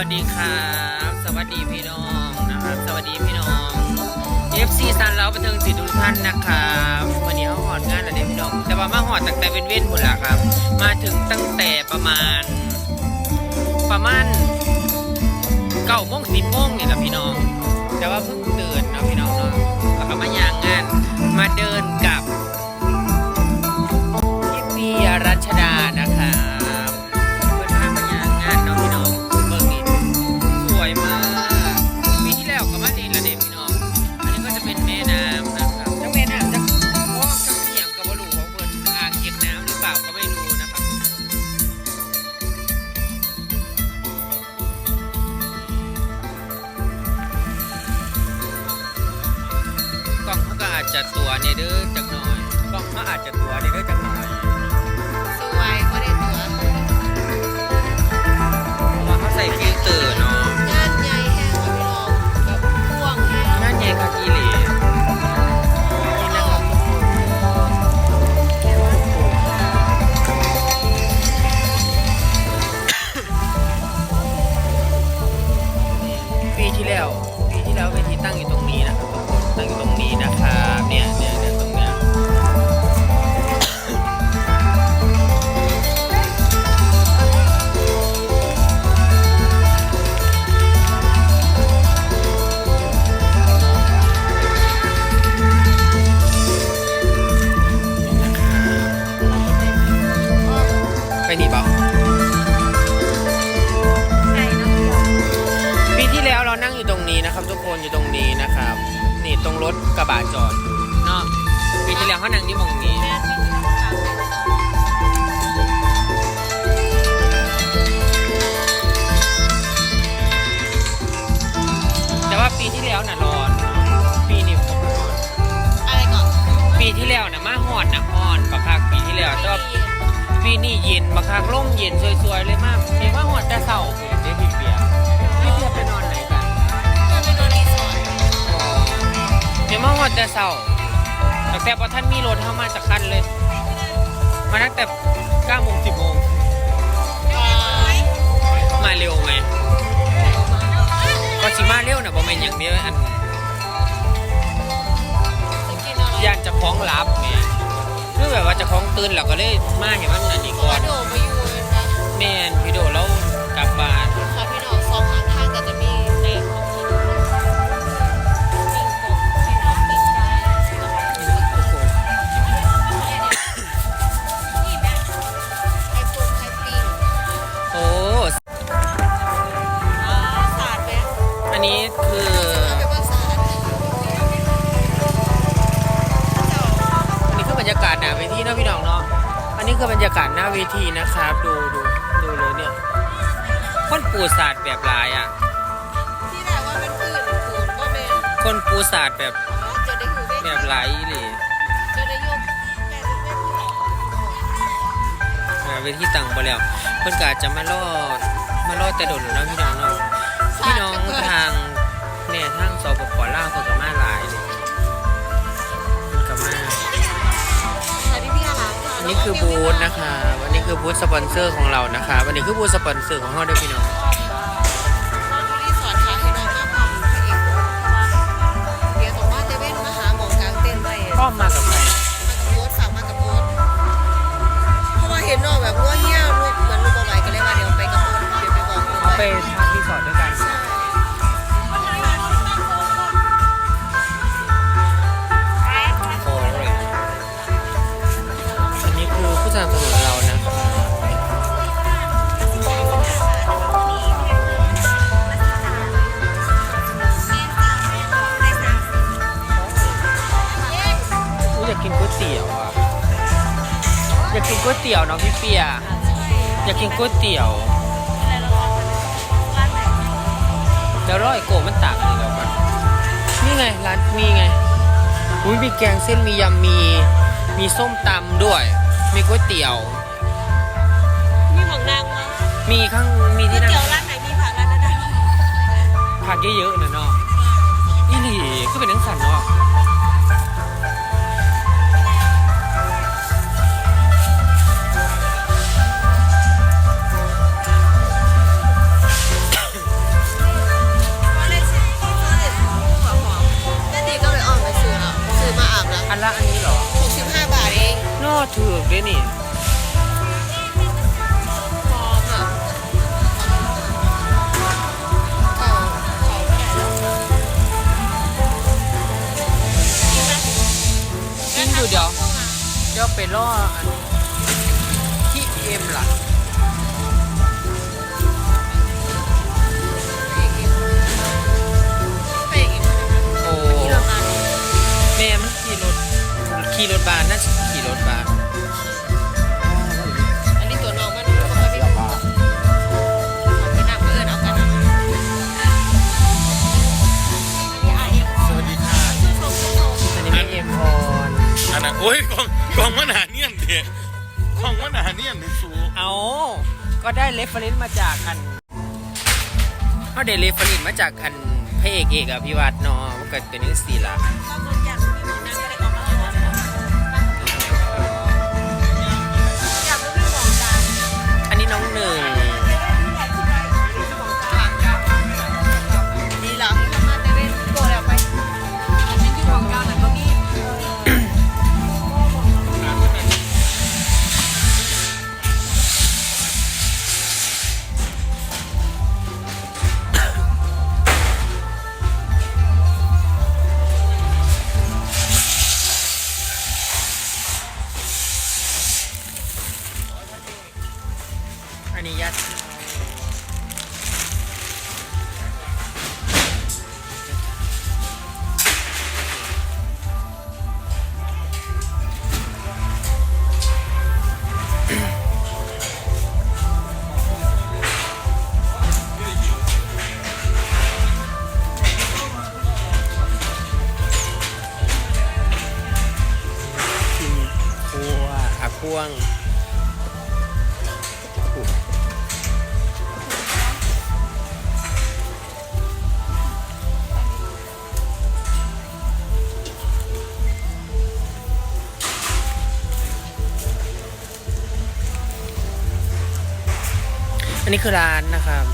วัสดีครับ สวัสดีพี่น้องนะครับ สวัสดีพี่น้อง FC สันเราบันเทิงศิลป์ทุกท่านนะครับวันนี้เขาหอดงานอะไรพี่น้อง แต่ว่ามาหอดตั้งแต่เว้นเว้นหมดละครับ มาถึงตั้งแต่ประมาณ ประมาณเก้าโมงสิบโมงนี่แหละพี่น้อง แต่ว่าเพิ่งเดินเนาะพี่น้องเนาะแล้วก็มายางงาน มาเดินกับ เด้อจักหน่อยกล้องเขาอาจจะตัวเนี่ยเด้อจัก รงรถกระบะจอดอยู่เนาะปีที่แล้วเขานั่งที่หมองนี้แม่ที่ทำการแต่ว่าปีที่แล้วน่ะร้อน ปีนี้ผมร้อนอะไรก่อนปีที่แล้วน่ะมาฮอดนะฮอนบักคักปีที่แล้วแต่ว่าปีนี้เย็นบักคักร่มเย็นสวยๆเลยมากเห็นว่าฮอดแต่เสาร์เดี๋ยวพี่เปียพี่เปียไปนอนไหนกัน นว่าฮอดแต่เสาร์แต่แต่พอท่านมีรถเข้ามาจากคันเลย มาตั้งแต่9โมง10โมงมาเร็วไหมก็สิมาเร็วนะบ่แม่นอย่างเดียวอันจะกินอะไรย่านจะคล้องรับแหม่คือแบบว่าจะคล้องตื่นแล้วก็เลยมาเห็นว่ามันอันนี้ก่อนโดมาอยู่เลยนะแม่นพี่โดแล้วกลับบ้าน คือนนี้คือบรรยากาศหน้าเวทีนะพี่น้องเนาะอันนี้คือบรรยากาศหน้าเวทีนะครับ ดูดูดูเลยเนี่ยคนปูศาสตร์แบบลายอะที่ไหนว่าเป็นพื้นปูนก็เป็นคนปูศาสตร์แบบแบบลายอีหลีจะได้ยเวทีต่างไปแล้วเพิ่นกาจะมารอดมารอดแต่โดดเนาะพี่น้อง ค่ะอันนี้คือบูธนะคะอันนี้คือบูธสปอนเซอร์ของเรานะคะอันนี้คือบูธสปอนเซอร์ของเราด้วยพี่น้องน้องดูรีสอร์ทค่ะให้น้องมาพร้อมพระเอกเพราะว่าเดี๋ยว ตี๋ยวเนาะพี่เปีย อยากกินก๋วยเตี๋ยว แล้วร้อยโกะมันต่างกันยังไงวะนี่ไงร้านมีไงอุ้ยมีแกงเส้นมียำมี มีส้มตำด้วย มีก๋วยเตี๋ยว มีหมองนางมามีข้างมีก๋วยที่นั่งเตี๋ยวร้านไหนมีผักร้านนั้นได้ผักเยอะๆนะเนาะอีหลีก็เป็นนังสันเนาะ ไปล่ออันที่เอ็มล่ะไปอีกโอ้เมาแม่มันขี่รถ ขี่รถบานน่าจะขี่รถบาน นนั้นโอ้ยกองกองมะนาวเนี่ยนเด็กกองมะนาวเนี่ยนเด็กสูเอาก็ได้เรฟเฟรนซ์มาจากอันก็ได้เรฟเฟรนซ์มาจากอันพระเอกเอกอะพี่วัดเนาะมันก็เป็นนึกสีละ วงอันนี้คือร้านนะครับ